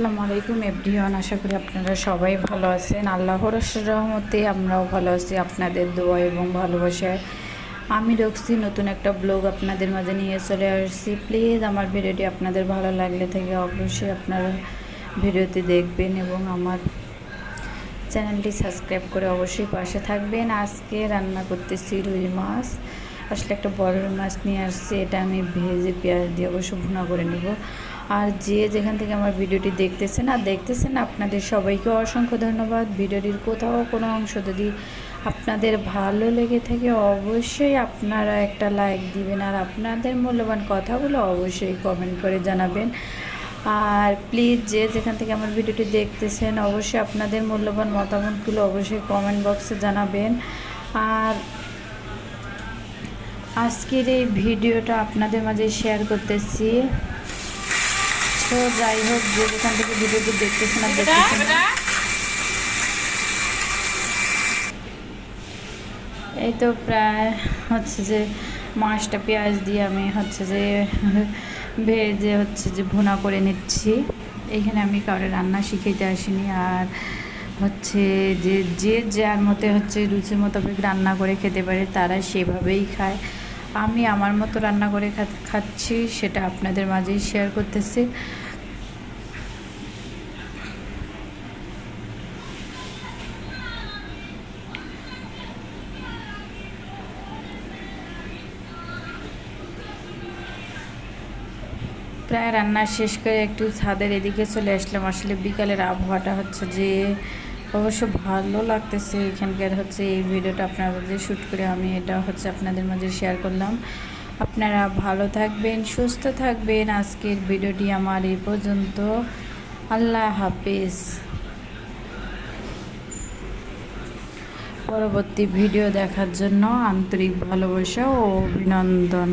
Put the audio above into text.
আসসালামু আলাইকুম এভরিওয়ান, আশা করি আপনারা সবাই ভালো আছেন। আল্লাহর রহমতে আমরাও ভালো আছি, আপনাদের দোয়া এবং ভালোবাসায়। আমি রক্সি, নতুন একটা ব্লগ আপনাদের মাঝে নিয়ে চলে আসছি। প্লিজ আমার ভিডিওটি আপনাদের ভালো লাগলে থেকে অবশ্যই আপনারা ভিডিওটি দেখবেন এবং আমার চ্যানেলটি সাবস্ক্রাইব করে অবশ্যই পাশে থাকবেন। আজকে রান্না করতেছি রুই মাছ। আসলে একটা বড় মাছ নিয়ে আসছি, এটা আমি ভেজে পেঁয়াজ দিয়ে অবশ্য ভুনা করে নেব। আর যে যেখান থেকে আমার ভিডিওটি দেখতেছেন আর দেখতেছেন, আপনাদের সবাইকে অসংখ্য ধন্যবাদ। ভিডিওটির কোথাও কোনো অংশ যদি আপনাদের ভালো লেগে থাকে, অবশ্যই আপনারা একটা লাইক দিবেন আর আপনাদের মূল্যবান কথাগুলো অবশ্যই কমেন্ট করে জানাবেন। আর প্লিজ যে যেখান থেকে আমার ভিডিওটি দেখতেছেন, অবশ্যই আপনাদের মূল্যবান মতামতগুলো অবশ্যই কমেন্ট বক্সে জানাবেন। আর আজকের এই ভিডিওটা আপনাদের মাঝে শেয়ার করতেছি। তো যাই হোক যে যেখান থেকে ভিডিওটি দেখতেছেন আর দেখতেছেন এই তো প্রায় হচ্ছে যে মাছটা পেঁয়াজ দিয়ে আমি হচ্ছে যে ভেজে হচ্ছে যে ভুনা করে নিচ্ছি। এখানে আমি কারও রান্না শিখাইতে আসিনি আর হচ্ছে যে যে যার মতে হচ্ছে রুচি মোতাবেক রান্না করে খেতে পারে তারা সেভাবেই খায়। আমি আমার মতো রান্না করে খাচ্ছি, সেটা আপনাদের মাঝেই শেয়ার করতেছি। প্রায় রান্না শেষ করে একটু ছাদের এদিকে চলে আসলাম। আসলে বিকালের আবহাওয়াটা হচ্ছে যে অবশ্য ভালো লাগতেছে এখানকার হচ্ছে এই ভিডিওটা আপনাদের শ্যুট করে আমি এটা হচ্ছে আপনাদের মাঝে শেয়ার করলাম। আপনারা ভালো থাকবেন, সুস্থ থাকবেন। আজকের ভিডিওটি আমার এই পর্যন্ত। আল্লাহ হাফিজ। পরবর্তী ভিডিও দেখার জন্য আন্তরিক ভালোবাসা ও অভিনন্দন।